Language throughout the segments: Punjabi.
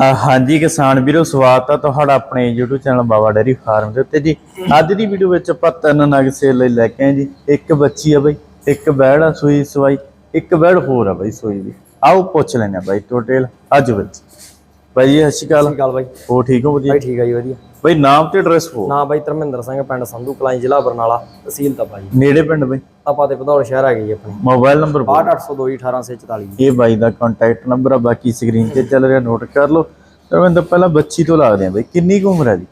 ਹਾਂਜੀ ਕਿਸਾਨ ਵੀਰੋ, ਸਵਾਗਤ ਆ ਤੁਹਾਡਾ ਆਪਣੇ YouTube channel Baba dairy farm ਦੇ ਉੱਤੇ ਜੀ। ਅੱਜ ਦੀ ਵੀਡੀਓ ਵਿੱਚ ਆਪਾਂ ਤਿੰਨ ਨਗ ਸੇਲ ਲਈ ਲੈ ਕੇ ਆਏ ਜੀ। ਇੱਕ ਬੱਚੀ ਆ ਬਈ, ਇੱਕ ਬੈੜ ਆ ਸੂਈ ਸਵਾਈ, ਇੱਕ ਬੈੜ ਹੋਰ ਆ ਬਈ ਸੂਈ ਦੀ। ਆਓ ਪੁੱਛ ਲੈਣੇ ਆ ਬਾਈ ਟੋਟਲ ਅੱਜ ਵਿੱਚ ਬਾਈ ਜੀ ਸਤਿ ਸ਼੍ਰੀ ਅਕਾਲ। ਸਤਿ ਗੱਲ ਬਾਈ ਹੋ ਠੀਕ ਹੋ ਵਧੀਆ? ਬਾਈ ਠੀਕ ਆ ਜੀ ਵਧੀਆ। ਬਈ ਨਾਮ ਤੇ ਐਡਰੈਸ ਹੋ ਨਾ ਬਾਈ ਧਰਮਿੰਦਰ ਸਿੰਘ ਪਿੰਡ ਸੰਧੂ ਕਲਾਈ ਜ਼ਿਲ੍ਹਾ ਬਰਨਾਲਾ ਤਹਿਸੀਲ ਤਪਾ ਜੀ। ਨੇੜੇ ਪਿੰਡ ਬਈ ਆਪਾਂ ਤੇ ਭਦੌੜ ਸ਼ਹਿਰ ਆ ਗਈ ਆਪਣੀ। ਮੋਬਾਈਲ ਨੰਬਰ 68802 ਇਹ ਬਾਈ ਦਾ ਕੰਟੈਕਟ ਨੰਬਰ ਆ ਬਾਕੀ ਸਕਰੀਨ ਤੇ ਚੱਲ ਰਿਹਾ ਨੋਟ ਕਰ ਲਓ। ਰਵਿੰਦਰ ਪਹਿਲਾਂ ਬੱਚੀ ਤੋਂ ਲੱਗਦੇ ਆ ਬਈ ਕਿੰਨੀ ਕੁ ਉਮਰ ਹੈ ਜੀ?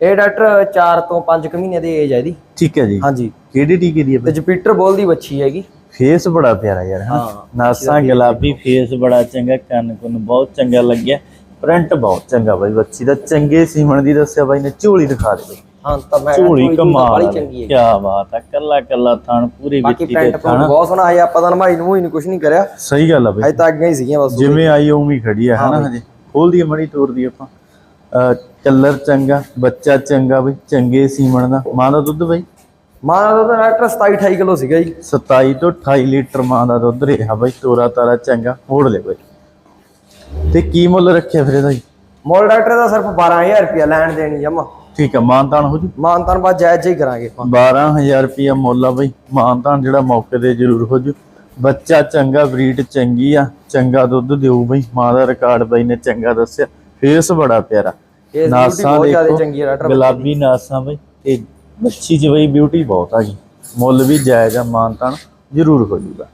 ਇਹ ਡਾਕਟਰ 4 ਤੋਂ 5 ਕੁ ਮਹੀਨੇ ਦੀ ਏਜ ਹੈ ਇਹਦੀ। ਠੀਕ ਹੈ ਜੀ। ਹਾਂਜੀ। ਕਿਹੜੀ ਟੀਕੇ ਦੀ ਹੈ ਤੇ ਬਈ ਜੁਪੀਟਰ ਬੋਲ ਦੀ ਬੱਚੀ ਹੈਗੀ। ਫੇਸ ਬੜਾ ਪਿਆਰਾ ਯਾਰ ਹਾਂ ਨਾਸਾਂ ਗੁਲਾਬੀ ਫੇਸ ਬੜਾ ਚੰਗਾ ਕੰਨ ਕੁੰਨ ਬਹੁਤ ਚੰਗਾ ਲੱਗਿਆ। ਪ੍ਰਿੰਟ ਬਹੁਤ ਚੰਗਾ ਬਾਈ ਬੱਚੀ ਦਾ ਚੰਗੇ ਸੀਮਣ ਦੀ ਦੱਸਿਆ ਬਾਈ ਨੇ ਝੋਲੀ ਦਿਖਾ ਦੇ ਹਾਂ ਤਾਂ ਮੈਂ ਝੋਲੀ ਕਮਾਲ ਚੰਗੀ ਹੈ। ਕੀ ਬਾਤ ਹੈ ਕੱਲਾ ਕੱਲਾ ਥਣ ਪੂਰੀ ਵਿੱਚੀ ਦੇ ਥਣ। ਬਹੁਤ ਸੋਹਣਾ ਹੈ ਆਪਾਂ ਤਾਂ ਨਮਾਈ ਨੂੰ ਹੀ ਕੁਝ ਨਹੀਂ ਕਰਿਆ। ਸਹੀ ਗੱਲ ਆ ਬਈ। ਅਜੇ ਤਾਂ ਅੱਗੇ ਹੀ ਸੀਗੀਆਂ ਬਸ। ਜਿਵੇਂ ਆਈ ਉਵੇਂ ਖੜੀ ਆ ਹਨਾ ਹਜੇ। ਖੋਲਦੀ ਮੜੀ ਤੋਰਦੀ ਆਪਾਂ। ਕਲਰ ਚੰਗਾ ਬੱਚਾ ਚੰਗਾ ਬਈ ਚੰਗੇ ਸੀਮਣ ਦਾ। ਮਾਂ ਦਾ ਦੁੱਧ ਬਈ? ਮਾਂ ਦਾ ਤਾਂ ਡਾਕਟਰ 27 28 ਕਿਲੋ ਸੀਗਾ ਜੀ। 27 ਤੋਂ 28 ਲੀਟਰ ਮਾਂ ਦਾ ਦੁੱਧ ਰਿਹਾ ਬਈ ਤੋਰਾ ਤਾਰਾ ਚੰਗਾ। ਮੋੜ ਲੈ ਬਈ। ਤੇ ਕੀ ਮੁੱਲ ਰੱਖਿਆ ਫਿਰ ਇਹਦਾ ਜੀ? ਮੋਲ ਡਾਕਟਰ ਦਾ ਸਿਰਫ 12000 ਰੁਪਇਆ ਲੈਣ ਦੇਣੀ ਜਮਾ ਠੀਕ ਆ ਮਾਨਤਾਨ ਹੋ ਜੂ? ਮਾਨਤਾਨ ਬਾਅਦ ਜਾਇਜ਼ ਹੀ ਕਰਾਂਗੇ ਆਪਾਂ। 12000 ਰੁਪਿਆ ਮੁੱਲ ਆ ਬਈ। ਮਾਨਤਾਨ ਜਿਹੜਾ ਮੌਕੇ ਤੇ ਜ਼ਰੂਰ ਹੋ ਜੂ। ਬੱਚਾ ਚੰਗਾ ਬਰੀਡ ਚੰਗੀ ਆ ਚੰਗਾ ਦੁੱਧ ਦਿਓ ਬਈ। ਮਾਂ ਦਾ ਰਿਕਾਰਡ ਬਈ ਨੇ ਚੰਗਾ ਦੱਸਿਆ। ਫੇਸ ਬੜਾ ਪਿਆਰਾ। ਨਾਸਾਂ ਦੇਖੋ ਚੰਗੀ ਹੈ ਡਾਕਟਰ। ਗੁਲਾਬੀ ਨਾਸਾਂ ਬਈ। ਤੇ ਬੱਚੀ ਚ ਬਈ ਬਿਊਟੀ ਬਹੁਤ ਆ ਗਈ ਮੁੱਲ ਵੀ ਜਾਇਜ਼ ਆ ਮਾਨਤਾਨ ਜ਼ਰੂਰ ਹੋ ਜੂਗਾ।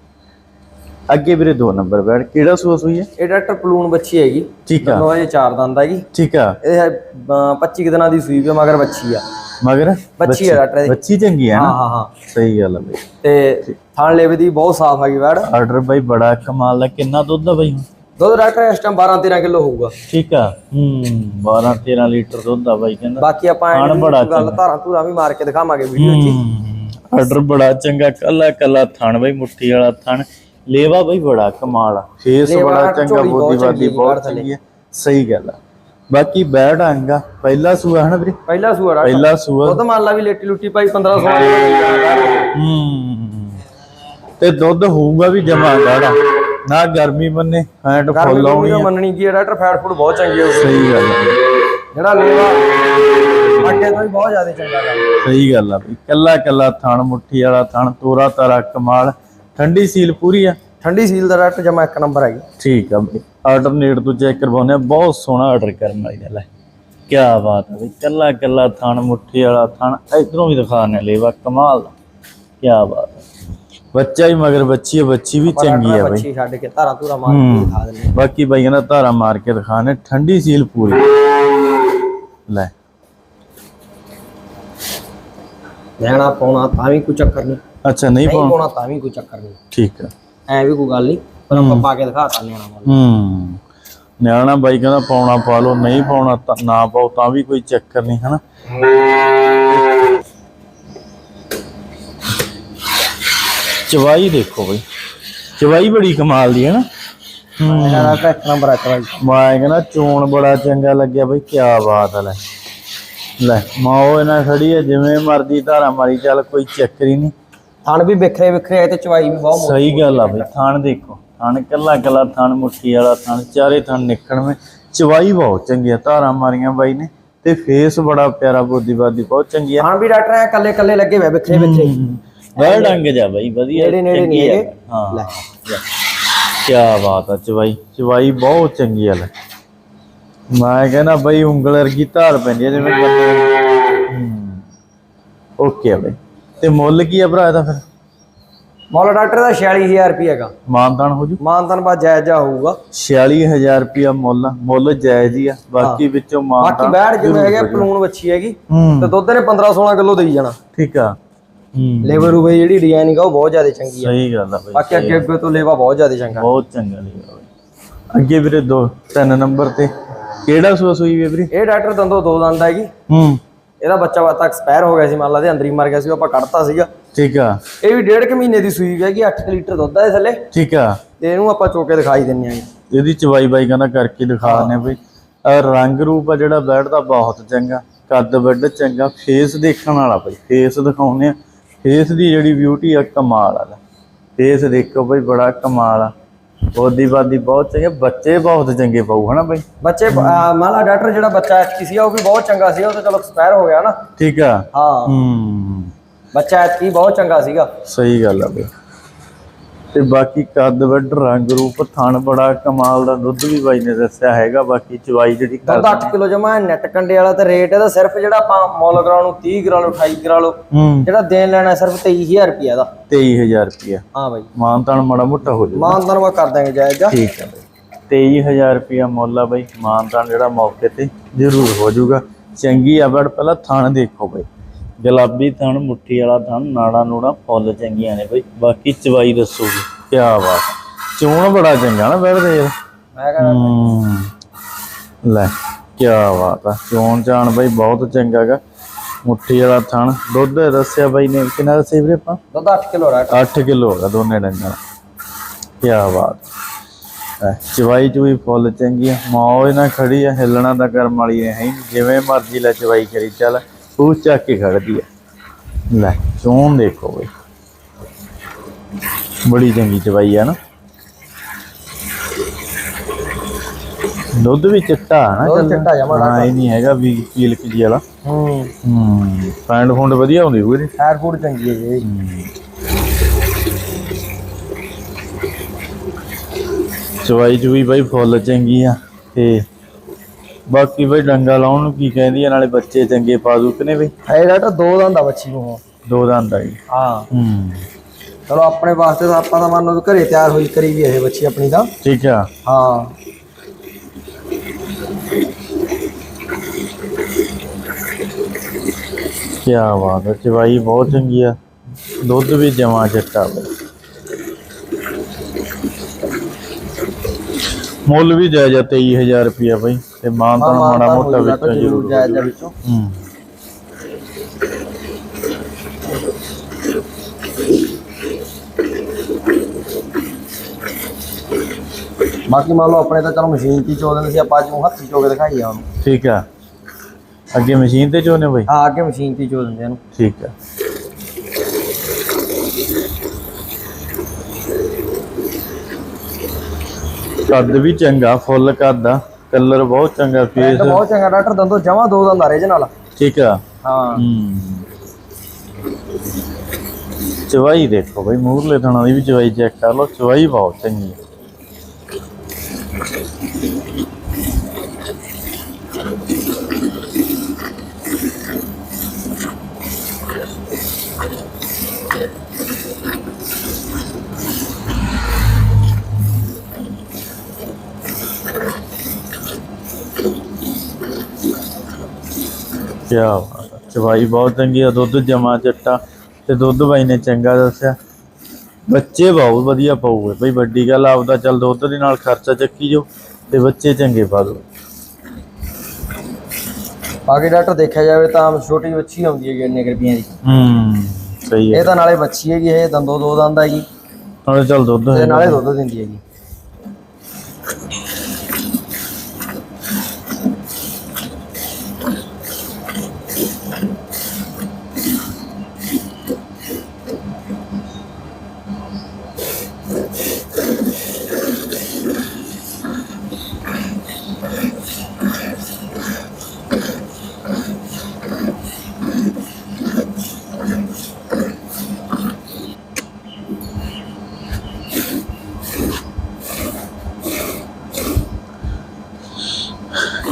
ਅੱਗੇ ਵੀਰੇ ਦੋ ਨੰਬਰ ਬੈਠ ਕਿਹੜਾ ਸੂਆ ਸੂਈ ਹੈ? ਇਹ ਡਾਕਟਰ ਪਲੂਨ ਬੱਚੀ ਹੈਗੀ। ਠੀਕ ਆ। ਦੋਨੋਂ ਇਹ ਚਾਰ ਦੰਦ ਹੈਗੀ ਠੀਕ ਆ। ਇਹ ਹੈ, ਅਹ, 25 ਕੁ ਦਿਨਾਂ ਦੀ ਸੂਈ ਵੀ ਮਗਰ ਬੱਚੀ ਆ। ਮਗਰ? ਬੱਚੀ ਆ ਡਾਕਟਰ ਦੀ ਬੱਚੀ ਚੰਗੀ ਆ ਹਾਂ ਨਾ? ਹਾਂ ਹਾਂ ਸਹੀ ਗੱਲ ਆ ਬਈ। ਤੇ ਥਣ ਲੇਵੇ ਦੀ ਬਹੁਤ ਸਾਫ਼ ਹੈਗੀ ਵੈੜ ਆਰਡਰ ਬਈ ਬੜਾ ਕਮਾਲ ਦਾ। ਕਿੰਨਾ ਦੁੱਧ ਆ ਬਈ? ਦੁੱਧ ਡਾਕਟਰ ਇਸ ਟਾਈਮ 12 13 ਕਿਲੋ ਹੋਊਗਾ। ਠੀਕ ਆ। ਹੂੰ 12 13 ਲੀਟਰ ਦੁੱਧ ਆ ਬਾਈ ਕਹਿੰਦਾ। ਬਾਕੀ ਆਪਾਂ ਗੱਲ ਧਾਰਾਂ ਧੂਰਾਂ ਵੀ ਮਾਰ ਕੇ ਦਿਖਾਵਾਂਗੇ ਵੀਡੀਓ 'ਚ। ਆਰਡਰ ਬੜਾ ਚੰਗਾ। ਕੱਲਾ ਕੱਲਾ ਥਣ ਬਈ ਮੁੱਠੀ ਵਾਲਾ ਥਣ। ਲੇਵਾ ਬਈ ਬੜਾ ਕਮਾਲ ਆ। ਫੇਸ ਬੜਾ ਚੰਗਾ ਬੋਦੀ ਬਹੁਤ। ਚੰਗੀ ਹੈ ਸਹੀ ਗੱਲ ਆ। ਬਾਕੀ ਬੈੜ ਅੰਗਾ ਪਹਿਲਾ ਸੂਆ ਹਨਾ ਵੀਰੇ? ਪਹਿਲਾ ਸੂਆ ਡਾਕਟਰ ਪਹਿਲਾ ਸੂਆ। ਦੁੱਧ ਮੰਨ ਲਾ ਵੀ ਲੇਟੀ ਲੁੱਟੀ ਪਾਈ 15 16 ਹੂੰ। ਤੇ ਦੁੱਧ ਹੋਊਗਾ ਵੀ ਜਮਾ ਗਾੜਾ ਨਾ ਗਰਮੀ ਮੰਨੇ ਫੈਂਟ ਫੁੱਲ ਆਉਣੀ ਆ। ਮੰਨਣੀ ਕੀ ਹੈ ਡਾਕਟਰ? ਫੈਟ ਫੂਡ ਬਹੁਤ ਚੰਗੀ ਹੋਊਗੀ ਸਹੀ ਗੱਲ ਆ। ਜਿਹੜਾ ਲੇਵਾ ਅੱਗੇ ਤੋਂ ਵੀ ਬਹੁਤ ਜ਼ਿਆਦਾ ਚੰਗਾ ਗਾ ਸਹੀ ਗੱਲ ਆ ਬਈ ਕੱਲਾ ਕੱਲਾ ਥਣ ਮੁੱਠੀ ਵਾਲਾ ਥਣ ਤੋਰਾ ਤਾਰਾ ਕਮਾਲ। ਠੰਡੀ ਸੀਲ ਪੂਰੀ ਆ? ਠੰਡੀ ਸੀਲ ਦਾ ਡਾਕਟਰ ਜਮਾ ਇੱਕ ਨੰਬਰ ਹੈਗੀ। ਠੀਕ ਆ ਬਈ ਆਲਟਰਨੇਟ ਤੋਂ ਚੈੱਕ ਕਰਵਾਉਂਦੇ ਆ ਬਹੁਤ ਸੋਹਣਾ ਆਰਡਰ ਕਰਨ ਵਾਲੀ ਗੱਲ ਹੈ। ਕੀ ਬਾਤ ਹੈ ਬਈ ਕੱਲਾ ਕੱਲਾ ਥਣ ਮੁੱਠੀ ਵਾਲਾ ਥਣ ਇਧਰੋਂ ਵੀ ਦਿਖਾਣੇ ਲੇਵਾ ਕਮਾਲ ਦਾ ਕੀ ਬਾਤ ਹੈ ਬੱਚਾ ਹੀ ਮਗਰ ਬੱਚੀ ਹੈ ਬੱਚੀ ਵੀ ਚੰਗੀ ਆ ਬਈ। ਬੱਚੀ ਛੱਡ ਕੇ ਧਾਰਾਂ ਧੂਰਾਂ ਮਾਰ ਕੇ ਦਿਖਾ ਦਿੰਦੇ ਬਾਕੀ ਬਾਈਆਂ ਦਾ ਧਾਰਾ ਮਾਰ ਕੇ ਦਿਖਾਣੇ ਠੰਡੀ ਸੀਲ ਪੂਰੀ। ਲੈ। ਲੈਣਾ ਪਾਉਣਾ ਤਾਂ ਵੀ ਕੋਈ ਚੱਕਰ ਨਹੀਂ। ਅੱਛਾ ਨਹੀਂ ਨਹੀਂ ਪਾਉਣਾ। ਪਾਉਣਾ ਤਾਂ ਵੀ ਕੋਈ ਚੱਕਰ ਨਹੀਂ। ਠੀਕ ਆ ਐ ਵੀ ਕੋਈ ਗੱਲ ਨਹੀਂ ਪਰ ਆਪਾਂ ਪਾ ਕੇ ਦਿਖਾਤਾ ਲੈਣਾ ਵਾਲਾ। ਹੂੰ। ਨਿਆਣਾ ਬਾਈ ਕਹਿੰਦਾ ਪਾਉਣਾ ਪਾ ਲਓ ਨਹੀਂ ਪਾਉਣਾ ਤਾਂ ਨਾ ਪਾਓ ਤਾਂ ਵੀ ਕੋਈ ਚੱਕਰ ਨਹੀਂ ਹਨਾ? ਚਵਾਈ ਦੇਖੋ ਬਈ। ਚਵਾਈ ਬੜੀ ਕਮਾਲ ਦੀ ਹੈ ਨਾ? ਮੇਰਾ ਤਾਂ ਇੱਕ ਨੰਬਰ ਆ ਚਵਾਈ। ਮੈਂ ਕਹਿੰਦਾ ਚੋਣ ਬੜਾ ਚੰਗਾ ਲੱਗਿਆ ਬਈ ਕੀ ਬਾਤ ਹੈ ਲੈ। ਲੈ ਮਾਓ ਇਹਨਾਂ ਖੜੀ ਹੈ ਜਿਵੇਂ ਮਰਦੀ ਧਾਰਾ ਮਾਰੀ ਚੱਲ ਕੋਈ ਚੱਕਰ ਹੀ ਨਹੀਂ। ਥਣ ਵੀ ਵਿਖਰੇ ਵਿਖਰੇ ਆਏ ਤੇ ਚਵਾਈ ਵੀ ਬਹੁਤ ਮੋਟੀ ਸਹੀ ਗੱਲ ਆ ਬਈ ਥਣ ਦੇਖੋ ਥਣ ਕੱਲਾ ਕੱਲਾ ਥਣ ਮੁੱਠੀ ਵਾਲਾ ਥਣ ਚਾਰੇ ਥਣ ਨਿਕਲਵੇਂ ਚਵਾਈ ਬਹੁਤ ਚੰਗੀ ਆ ਧਾਰਾਂ ਮਾਰੀਆਂ ਬਾਈ ਨੇ ਤੇ ਫੇਸ ਬੜਾ ਪਿਆਰਾ ਬੋਦੀਵਾਦੀ ਬਹੁਤ ਚੰਗੀ ਆ। ਥਣ ਵੀ ਡਾਕਟਰ ਐ ਕੱਲੇ ਕੱਲੇ ਲੱਗੇ ਹੋਏ ਵਿਖਰੇ ਵਿਖਰੇ ਬੜਾ ਡੰਗ ਜਾ ਬਾਈ ਵਧੀਆ ਨੇੜੇ ਨੇੜੇ ਆ। ਨੇੜੇ। ਹਾਂ ਲੈ। ਕੀ ਬਾਤ ਆ ਚਵਾਈ ਚਵਾਈ ਬਹੁਤ ਚੰਗੀ ਆ ਲੈ। ਮੈਂ ਕਹਿੰਦਾ ਬਈ ਉਂਗਲ ਵਰਗੀ ਧਾਰ ਪੈਂਦੀ ਆ ਜਿਵੇਂ ਬੰਦੇ ਓਕੇ ਆ ਬਈ। ਤੇ ਮੁੱਲ ਕੀ ਆ ਭਰਾ ਇਹਦਾ ਫਿਰ? ਮੁੱਲ ਡਾਕਟਰ ਦਾ 46000 ਰੁਪਏ ਹੈਗਾ। ਮਾਨਦਾਨ ਹੋ ਜੂ? ਮਾਨਤਨ ਬਾਅਦ ਜਾਇਜ਼ ਜਾ ਹੋਊਗਾ। 46000 ਰੁਪਿਆ ਮੁੱਲ ਆ। ਮੁੱਲ ਜਾਇਜ਼ ਹੀ ਆ। ਬਾਕੀ ਵਿੱਚੋਂ ਬਾਕੀ ਮਾਨਦਾਨ ਬੈੜ ਜਿਵੇਂ ਹੈਗਾ ਪਲੂਣ ਬੱਚੀ ਹੈਗੀ ਹੂੰ। ਤੇ ਦੁੱਧ ਨੇ 15 16 ਕਿਲੋ ਦੇਈ ਜਾਣਾ। ਠੀਕ ਆ। ਹੂੰ। ਲੇਬਰ ਰੂਬੇ ਜਿਹੜੀ ਡਿਜ਼ਾਈਨਿੰਗ ਆ ਉਹ ਬਹੁਤ ਜ਼ਿਆਦਾ ਚੰਗੀ ਆ। ਸਹੀ ਗੱਲ ਆ ਬਈ ਬਾਕੀ ਅੱਗੇ ਅੱਗੇ ਤੋਂ ਲੇਵਾ ਬਹੁਤ ਜ਼ਿਆਦਾ ਚੰਗਾ। ਬਹੁਤ ਚੰਗਾ ਬਈ। ਅੱਗੇ ਵੀਰੇ ਦੋ ਤਿੰਨ ਨੰਬਰ ਤੇ। ਕਿਹੜਾ ਸੂਆ ਸੂਈ ਵੇ ਵੀਰੇ? ਇਹ ਡਾਕਟਰ ਦੰਦੋ ਦੋ ਦੰਦ ਹੈਗੀ। ਹੂੰ। ਇਹਦਾ ਬੱਚਾ ਬਾਤਾ ਐਕਸਪਾਇਰ ਹੋ ਗਿਆ ਸੀ ਮੰਨ ਲਾ ਦੇ ਅੰਦਰ ਹੀ ਮਰ ਗਿਆ ਸੀ ਉਹ ਆਪਾਂ ਕੱਢਤਾ ਸੀਗਾ। ਠੀਕ ਆ। ਇਹ ਵੀ ਡੇਢ ਕੁ ਮਹੀਨੇ ਦੀ ਸੂਈ ਹੈਗੀ 8 ਲੀਟਰ ਦੁੱਧ ਆ ਇਹ ਥੱਲੇ। ਠੀਕ ਆ। ਤੇ ਇਹਨੂੰ ਆਪਾਂ ਚੋਕੇ ਦਿਖਾਈ ਦਿੰਨੇ ਆ ਇਹਦੀ ਚਵਾਈ ਬਾਈ ਕਹਿੰਦਾ ਕਰਕੇ ਦਿਖਾ ਆ ਬਈ। ਰੰਗ ਰੂਪ ਆ ਜਿਹੜਾ ਬੈਡ ਦਾ ਬਹੁਤ ਚੰਗਾ ਕੱਦ ਵੱਡ ਚੰਗਾ ਫੇਸ ਦੇਖਣ ਵਾਲਾ ਬਈ ਫੇਸ ਦਿਖਾਉਂਦੇ ਆ ਫੇਸ ਦੀ ਜਿਹੜੀ ਬਿਊਟੀ ਆ ਕਮਾਲ ਆ। ਫੇਸ ਦੇਖੋ ਬਈ ਬੜਾ ਕਮਾਲ ਆ। ਬੋਦੀ ਬਾਦੀ ਬਹੁਤ ਚੰਗੇ ਬੱਚੇ ਬਹੁਤ ਚੰਗੇ ਪਾਉ ਹਨਾ ਬਈ? ਬੱਚੇ ਅਹ, ਮੰਨ ਲਾ ਡਾਕਟਰ ਜਿਹੜਾ ਬੱਚਾ ਐਤਕੀ ਸੀਗਾ ਉਹ ਵੀ ਬਹੁਤ ਚੰਗਾ ਸੀਗਾ ਉਹ ਤਾਂ ਚਲੋ ਐਕਸਪਾਇਰ ਹੋ ਗਿਆ ਨਾ। ਠੀਕ ਆ। ਹਾਂ। ਹੂੰ। ਬੱਚਾ ਐਤਕੀ ਬਹੁਤ ਚੰਗਾ ਸੀਗਾ। ਸਹੀ ਗੱਲ ਆ ਬਈ। ਤੇ ਬਾਕੀ ਕੱਦ ਵੱਡ ਰੰਗ ਰੂਪ ਥਣ ਬੜਾ ਕਮਾਲ ਦਾ ਦੁੱਧ ਵੀ ਬਾਈ ਨੇ ਦੱਸਿਆ ਹੈਗਾ ਬਾਕੀ ਚਵਾਈ ਜਿਹੜੀ ਦੁੱਧ 8 ਕਿਲੋ ਜਮਾ ਨੈਟ ਕੰਡੇ ਵਾਲਾ ਤੇ ਰੇਟ ਇਹਦਾ ਸਿਰਫ ਜਿਹੜਾ ਆਪਾਂ ਮੁੱਲ ਕਰਾ ਨੂੰ 30 ਕਰਾ ਲਓ 28 ਕਰਾ ਲਓ ਜਿਹੜਾ ਦੇਣ ਲੈਣਾ ਸਿਰਫ 23000 ਰੁਪਿਆ ਦਾ। 23000 ਰੁਪਿਆ ਹਾਂ ਬਾਈ। ਮਾਨਤਾਨ ਮਾੜਾ ਮੋਟਾ ਹੋ ਜਾਊਗਾ। ਮਾਨ ਧੰਨਵਾਦ ਕਰ ਦਾਂਗੇ ਜਾਇਜ਼ ਜਾ ਠੀਕ ਹੈ ਬਈ। 23000 ਰੁਪਿਆ ਮੁੱਲ ਆ ਬਈ ਮਾਨਤਾਨ ਜਿਹੜਾ ਮੌਕੇ ਤੇ ਜ਼ਰੂਰ ਹੋ ਜਾਊਗਾ। ਚੰਗੀ ਆ ਬੜ ਪਹਿਲਾਂ ਥਣ ਦੇਖੋ ਬਈ। ਗੁਲਾਬੀ ਥਣ ਮੁੱਠੀ ਵਾਲਾ ਥਣ ਨਾੜਾ ਨੂੜਾ ਫੁੱਲ ਚੰਗੀਆਂ ਨੇ ਬਈ। ਬਾਕੀ ਚਵਾਈ ਦੱਸੋਗੇ ਕੀ ਬਾਤ। ਚੋਣ ਬੜਾ ਚੰਗਾ ਨਾ ਬੈਠਦੇ ਯਾਰ ਮੈਂ ਕਹਿੰਦਾ ਲੈ ਕੀ ਬਾਤ ਆ। ਚੋਣ ਚਾਣ ਬਈ ਬਹੁਤ ਚੰਗਾ ਗਾ। ਮੁੱਠੀ ਵਾਲਾ ਥਣ ਦੁੱਧ ਦੱਸਿਆ ਬਾਈ ਨੇ ਕਿੰਨਾ ਦੱਸਿਆ ਵੀਰੇ ਆਪਾਂ? ਦੁੱਧ 8 ਕਿਲੋ ਰੇਟ 8 ਕਿਲੋ ਹੋਗਾ ਦੋਨੇ ਡੰਗਾਂ ਕੀ ਬਾਤ। ਚਵਾਈ ਚੂਈ ਫੁੱਲ ਚੰਗੀ ਆ ਮੌਜ ਨਾਲ ਖੜੀ ਆ ਹਿੱਲਣਾ ਤਾਂ ਕਰਮ ਵਾਲੀ ਹੀ ਜਿਵੇਂ ਮਰਜ਼ੀ ਲੈ ਚਵਾਈ ਕਰੀ ਚੱਲ। ਉਹ ਚੱਕ ਕੇ ਖੜਦੀ ਆ। ਲੈ ਚੋਣ ਦੇਖੋ ਬਈ। ਬੜੀ ਚੰਗੀ ਚਵਾਈ ਆ ਨਾ। ਦੁੱਧ ਵੀ ਚਿੱਟਾ ਆ ਨਾ ਦੁੱਧ ਚਿੱਟਾ ਜਮਾਂ ਨਾ ਹਾਂ ਇਹ ਨਹੀਂ ਹੈਗਾ ਵੀ ਪੀਲਕ ਜੀ ਵਾਲਾ। ਹੂੰ। ਹੂੰ ਫੈਂਡ ਫੁੰਡ ਵਧੀਆ ਹੁੰਦੀ ਹੋਊਗੀ ਫੈਟ ਫੂਡ ਚੰਗੀ ਹੈ ਜੀ। ਚਵਾਈ ਚੁਈ ਬਾਈ ਫੁੱਲ ਚੰਗੀ ਆ ਤੇ ਬਾਕੀ ਬਈ ਡੰਗਾ ਲਾਉਣ ਨੂੰ ਕੀ ਕਹਿੰਦੀ ਆ ਨਾਲੇ ਬੱਚੇ ਚੰਗੇ ਪਾ ਦੂ ਕਿ ਨੇ ਬਈ। ਇਹ ਡਾਕਟਰ ਦੋ ਦੰਦ ਆ ਬੱਚੀ ਨੂੰ ਦੋ ਦੰਦ ਆ ਜੀ। ਹਾਂ। ਹੂੰ। ਚਲੋ ਆਪਣੇ ਵਾਸਤੇ ਤਾਂ ਆਪਾਂ ਤਾਂ ਮੰਨ ਲਓ ਘਰੇ ਤਿਆਰ ਹੋਈ ਕਰੀ ਵੀ ਇਹ ਬੱਚੀ ਆਪਣੀ ਦਾ ਠੀਕ ਆ। ਹਾਂ। ਕੀ ਬਾਤ ਆ ਚਵਾਈ ਬਹੁਤ ਚੰਗੀ ਆ। ਦੁੱਧ ਵੀ ਜਮਾ ਚੱਟਾ ਬਈ। ਮੁੱਲ ਵੀ ਜਾਇਜ਼ ਆ 23000 ਰੁਪਿਆ ਬਈ ਤੇ ਮਾਨ ਤਾਂ ਮਾੜਾ ਮੋਟਾ ਵਿੱਚੋਂ ਜ਼ਰੂਰ ਜਾਇਜ਼ ਦਾ ਵਿੱਚੋਂ। ਹੂੰ। ਬਾਕੀ ਮੰਨ ਲਓ ਆਪਣੇ ਤਾਂ ਚਲੋ ਮਸ਼ੀਨ 'ਚ ਹੀ ਚੋ ਦਿੰਦੇ ਸੀ ਆਪਾਂ ਅੱਜ ਨੂੰ ਹੱਥੀ ਚੋ ਕੇ ਦਿਖਾਈ ਆ ਉਹਨੂੰ। ਠੀਕ ਆ। ਅੱਗੇ ਮਸ਼ੀਨ ਤੇ ਚੋਨੇ ਬਈ? ਹਾਂ ਅੱਗੇ ਮਸ਼ੀਨ 'ਚ ਹੀ ਚੋ ਦਿੰਦੇ ਇਹਨੂੰ। ਠੀਕ ਆ। ਕੱਦ ਵੀ ਚੰਗਾ ਫੁੱਲ ਕੱਦ ਆ ਕਲਰ ਬਹੁਤ ਚੰਗਾ ਤਾਂ ਬਹੁਤ ਚੰਗਾ ਡਾਕਟਰ ਦੰਦੋ ਜਮਾ ਦੋ ਦੰਦ ਆ ਰੇ ਨਾਲ। ਠੀਕ ਆ? ਹਾਂ। ਹੂੰ। ਚਵਾਈ ਦੇਖੋ ਬਈ ਮੂਰਲੇ ਥਣਾ ਦੀ ਵੀ ਚਵਾਈ ਚੈੱਕ ਕਰ ਲਓ ਚਵਾਈ ਬਹੁਤ ਚੰਗੀ ਹੈ ਕਿਆ ਬਾਤ ਆ। ਚਵਾਈ ਬਹੁਤ ਚੰਗੀ ਆ ਦੁੱਧ ਜਮਾ ਚੱਟਾ ਤੇ ਦੁੱਧ ਬਾਈ ਨੇ ਚੰਗਾ ਦੱਸਿਆ। ਬੱਚੇ ਬਹੁਤ ਵਧੀਆ ਪਾਉਗੇ ਬਈ ਵੱਡੀ ਗੱਲ ਆ, ਆਪਦਾ ਚੱਲ ਦੁੱਧ ਦੇ ਨਾਲ ਖਰਚਾ ਚੱਕੀ ਜੋ ਤੇ ਬੱਚੇ ਚੰਗੇ ਪਾ ਦੋ ਬਾਕੀ ਡਾਕਟਰ ਦੇਖਿਆ ਜਾਵੇ ਤਾਂ ਛੋਟੀ ਬੱਚੀ ਆਉਂਦੀ ਹੈਗੀ ਇੰਨੇ ਰੁਪਈਆਂ ਦੀ। ਹੂੰ ਸਹੀ ਹੈ। ਇਹ ਤਾਂ ਨਾਲੇ ਬੱਚੀ ਹੈਗੀ ਇਹ ਦੰਦੋ ਦੋ ਦੰਦ ਹੈਗੀ। ਨਾਲੇ ਚੱਲ ਦੁੱਧ ਤੇ ਹੈ ਨਾਲੇ ਦੁੱਧ ਦਿੰਦੀ ਹੈਗੀ।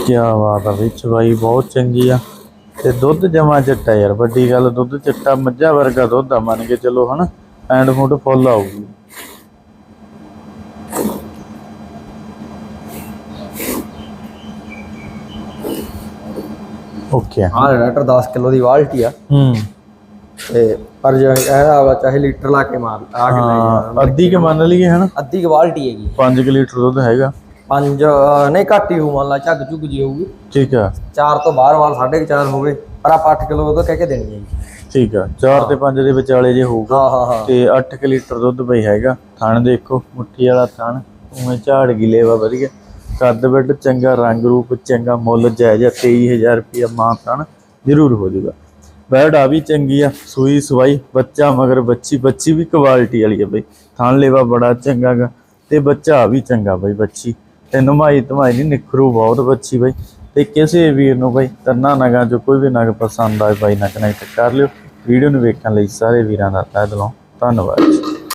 ਕੀ ਬਾਤ ਆ ਬਈ ਚਵਾਈ ਬਹੁਤ ਚੰਗੀ ਆ। ਤੇ ਦੁੱਧ ਜਮਾ ਚੱਟਾ ਯਾਰ ਵੱਡੀ ਗੱਲ ਦੁੱਧ ਚੱਟਾ ਮੱਝਾਂ ਵਰਗਾ ਦੁੱਧ ਆ ਮੰਨ ਕੇ ਚਲੋ ਹਨਾ ਐਂਡ ਫੁੱਟ ਫੁੱਲ ਆਊਗੀ। ਓਕੇ। ਹਾਂ ਡਾਕਟਰ 10 ਕਿਲੋ ਦੀ ਬਾਲਟੀ ਆ। ਹੂੰ। ਤੇ ਪਰ ਜੇ ਇਹਦਾ ਵਾ ਚਾਹੇ ਲੀਟਰ ਲਾ ਕੇ ਮਾਰ ਆ ਕੇ ਲੈ ਅੱਧੀ ਕੇ ਮੰਨ ਲਈਏ ਹਨਾ। ਅੱਧੀ ਕੁ ਬਾਲਟੀ ਹੈਗੀ। 5 ਲੀਟਰ ਦੁੱਧ ਹੈਗਾ। ਪੰਜ ਨਹੀਂ ਘੱਟ ਹੀ ਹੋਊ ਮੰਨ ਲਾ ਝੱਗ ਝੁੱਗ ਜੀ ਹੋਊਗੀ। ਠੀਕ ਆ। ਚਾਰ ਤੋਂ ਬਾਹਰ ਵਾਲ 4.5 ਹੋਵੇ ਪਰ ਆਪਾਂ 8 ਕਿਲੋ ਦੁੱਧ ਕਹਿ ਕੇ ਦੇਣੀ ਹੈ ਜੀ। ਠੀਕ ਆ 4 ਤੇ 5 ਦੇ ਵਿਚਾਲੇ ਜੇ ਹੋਊਗਾ ਹਾਂ ਹਾਂ ਹਾਂ। ਤੇ 8 ਲੀਟਰ ਦੁੱਧ ਪਈ ਹੈਗਾ ਥਣ ਦੇਖੋ ਮੁੱਠੀ ਵਾਲਾ ਥਣ ਉਵੇਂ ਝਾੜ ਗਿਲੇ ਵਾ ਵਧੀਆ। ਕੱਦ ਵੱਡ ਚੰਗਾ ਰੰਗ ਰੂਪ ਚੰਗਾ ਮੁੱਲ ਜਾਇਜ਼ ਆ 23000 ਰੁਪਇਆ ਮਾਂ ਥਣ ਜ਼ਰੂਰ ਹੋ ਜਾਊਗਾ। ਬੈਡ ਆ ਵੀ ਚੰਗੀ ਆ ਸੂਈ ਸਵਾਈ ਬੱਚਾ ਮਗਰ ਬੱਚੀ ਬੱਚੀ ਵੀ ਕੁਆਲਿਟੀ ਵਾਲੀ ਆ ਬਈ। ਥਣ ਲੇਵਾ ਬੜਾ ਚੰਗਾ ਗਾ ਤੇ ਬੱਚਾ ਵੀ ਚੰਗਾ ਬਈ ਬੱਚੀ। ਤੇ ਨਮਾਈ ਧਮਾਈ ਨਹੀਂ, ਨਿਖਰੂ ਬਹੁਤ ਬੱਚੀ ਬਈ। ਤੇ ਕਿਸੇ ਵੀਰ ਨੂੰ ਬਈ ਤਰਨਾ ਨਗਾਂ ਜੋ ਕੋਈ ਵੀ ਨਗ ਪਸੰਦ ਆਏ, ਬਾਈ ਨਾਲ ਕਨੈਕਟ ਕਰ ਲਿਓ। ਵੀਡੀਓ ਨੂੰ ਵੇਖਣ ਲਈ ਸਾਰੇ ਵੀਰਾਂ ਦਾ ਤਹਿ ਦਿਲੋਂ ਧੰਨਵਾਦ। ਜੀ